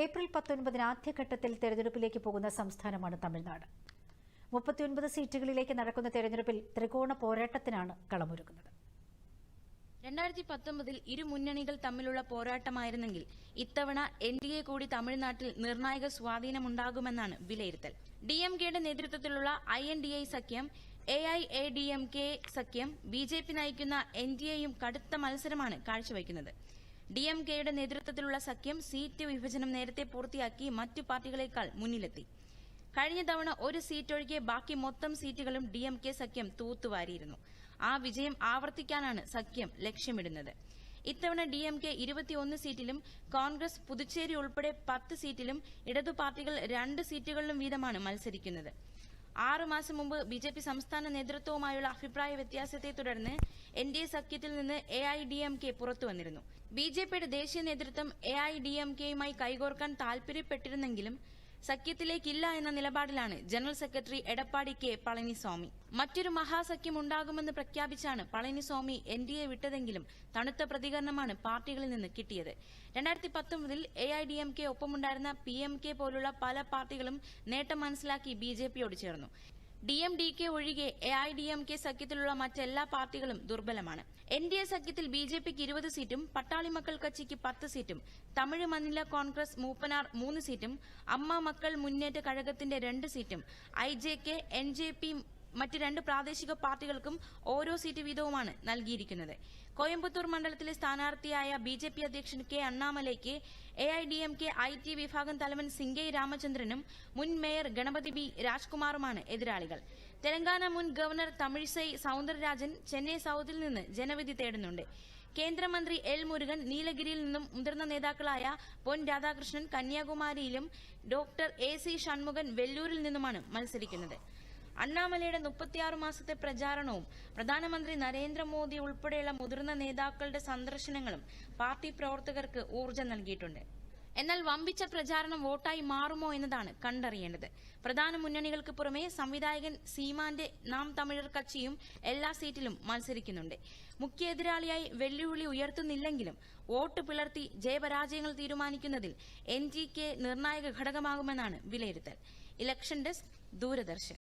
April പത്തൊൻപതിന് ആദ്യഘട്ടത്തിൽ തെരഞ്ഞെടുപ്പിലേക്ക് പോകുന്ന സംസ്ഥാനമാണ് തമിഴ്നാട്. മുപ്പത്തിയൊൻപത് സീറ്റുകളിലേക്ക് നടക്കുന്ന തെരഞ്ഞെടുപ്പിൽ ത്രികോണ പോരാട്ടത്തിനാണ് കളമൊരുക്കുന്നത്. രണ്ടായിരത്തി പത്തൊമ്പതിൽ ഇരു മുന്നണികൾ തമ്മിലുള്ള പോരാട്ടമായിരുന്നെങ്കിൽ ഇത്തവണ എൻ ഡി എ കൂടി തമിഴ്നാട്ടിൽ നിർണായക സ്വാധീനമുണ്ടാകുമെന്നാണ് വിലയിരുത്തൽ. ഡി എം കെയുടെ നേതൃത്വത്തിലുള്ള ഐ എൻ ഡി ഐ സഖ്യം A I A D M K സഖ്യം ബി ജെ പി നയിക്കുന്ന എൻ ഡി എയും കടുത്ത മത്സരമാണ് കാഴ്ചവെക്കുന്നത്. ഡി എം കെയുടെ നേതൃത്വത്തിലുള്ള സഖ്യം സീറ്റ് വിഭജനം നേരത്തെ പൂർത്തിയാക്കി മറ്റു പാർട്ടികളെക്കാൾ മുന്നിലെത്തി. കഴിഞ്ഞ തവണ ഒരു സീറ്റ് ഒഴികെ ബാക്കി മൊത്തം സീറ്റുകളും ഡി എം കെ സഖ്യം തൂത്തുവാരിയിരുന്നു. ആ വിജയം ആവർത്തിക്കാനാണ് സഖ്യം ലക്ഷ്യമിടുന്നത്. ഇത്തവണ ഡി എം കെ ഇരുപത്തിയൊന്ന് സീറ്റിലും കോൺഗ്രസ് പുതുച്ചേരി ഉൾപ്പെടെ പത്ത് സീറ്റിലും ഇടതു പാർട്ടികൾ രണ്ട് സീറ്റുകളിലും വീതമാണ് മത്സരിക്കുന്നത്. ആറു മാസം മുമ്പ് ബി ജെ പി സംസ്ഥാന നേതൃത്വവുമായുള്ള അഭിപ്രായ വ്യത്യാസത്തെ തുടർന്ന് എൻ ഡി എ സഖ്യത്തിൽ നിന്ന് A I D M K പുറത്തു വന്നിരുന്നു. ബി ജെ പിയുടെ ദേശീയ നേതൃത്വം എ ഐ ഡി എം കെയുമായി കൈകോർക്കാൻ താൽപര്യപ്പെട്ടിരുന്നെങ്കിലും സഖ്യത്തിലേക്കില്ല എന്ന നിലപാടിലാണ് general secretary Edappadi K Palaniswami. മറ്റൊരു മഹാസഖ്യം ഉണ്ടാകുമെന്ന് പ്രഖ്യാപിച്ചാണ് പളനിസ്വാമി എൻ ഡി എ വിട്ടതെങ്കിലും തണുത്ത പ്രതികരണമാണ് പാർട്ടികളിൽ നിന്ന് കിട്ടിയത്. രണ്ടായിരത്തി പത്തൊമ്പതിൽ A I D M K ഒപ്പമുണ്ടായിരുന്ന പി എം കെ പോലുള്ള പല പാർട്ടികളും നേട്ടം മനസ്സിലാക്കി ബി ജെ പിയോട് ചേർന്നു. ഡി എം ഡി കെ ഒഴികെ A I D M K സഖ്യത്തിലുള്ള മറ്റെല്ലാ പാർട്ടികളും ദുർബലമാണ്. എൻ ഡി എ സഖ്യത്തിൽ ബി ജെ പിക്ക് ഇരുപത് സീറ്റും പട്ടാളി മക്കൾ കച്ചിക്ക് പത്ത് സീറ്റും തമിഴ് മനില കോൺഗ്രസ് മൂപ്പനാർ മൂന്ന് സീറ്റും അമ്മ മക്കൾ മുന്നേറ്റ കഴകത്തിന്റെ രണ്ട് സീറ്റും I J K N J P മറ്റ് രണ്ട് പ്രാദേശിക പാർട്ടികൾക്കും ഓരോ സീറ്റ് വീതവുമാണ് നൽകിയിരിക്കുന്നത്. കോയമ്പത്തൂർ മണ്ഡലത്തിലെ സ്ഥാനാർത്ഥിയായ ബി ജെ പി അധ്യക്ഷൻ K അണ്ണാമലയ്ക്ക് A I D M K I T വിഭാഗം തലവൻ സിംഗൈ രാമചന്ദ്രനും മുൻ മേയർ ഗണപതി ബി രാജ്കുമാറുമാണ് എതിരാളികൾ. തെലങ്കാന മുൻ ഗവർണർ തമിഴ്സൈ സൌന്ദരരാജൻ ചെന്നൈ സൌത്തിൽ നിന്ന് ജനവിധി തേടുന്നുണ്ട്. കേന്ദ്രമന്ത്രി എൽ മുരുകൻ നീലഗിരിയിൽ നിന്നും മുതിർന്ന നേതാക്കളായ പൊൻ രാധാകൃഷ്ണൻ കന്യാകുമാരിയിലും ഡോക്ടർ എ സി ഷൺമുഖൻ വെല്ലൂരിൽ നിന്നുമാണ് മത്സരിക്കുന്നത്. അണ്ണാമലയുടെ മുപ്പത്തിയാറ് മാസത്തെ പ്രചാരണവും പ്രധാനമന്ത്രി നരേന്ദ്രമോദി ഉൾപ്പെടെയുള്ള മുതിർന്ന നേതാക്കളുടെ സന്ദർശനങ്ങളും പാർട്ടി പ്രവർത്തകർക്ക് ഊർജം നൽകിയിട്ടുണ്ട്. എന്നാൽ വമ്പിച്ച പ്രചാരണം വോട്ടായി മാറുമോ എന്നതാണ് കണ്ടറിയേണ്ടത്. പ്രധാന മുന്നണികൾക്ക് പുറമെ സംവിധായകൻ സീമാന്റെ നാം തമിഴർ കക്ഷിയും എല്ലാ സീറ്റിലും മത്സരിക്കുന്നുണ്ട്. മുഖ്യ എതിരാളിയായി വെല്ലുവിളി ഉയർത്തുന്നില്ലെങ്കിലും വോട്ട് പിളർത്തി ജയപരാജയങ്ങൾ തീരുമാനിക്കുന്നതിൽ എൻ നിർണായക ഘടകമാകുമെന്നാണ് വിലയിരുത്തൽ. Election desk Doordarshan.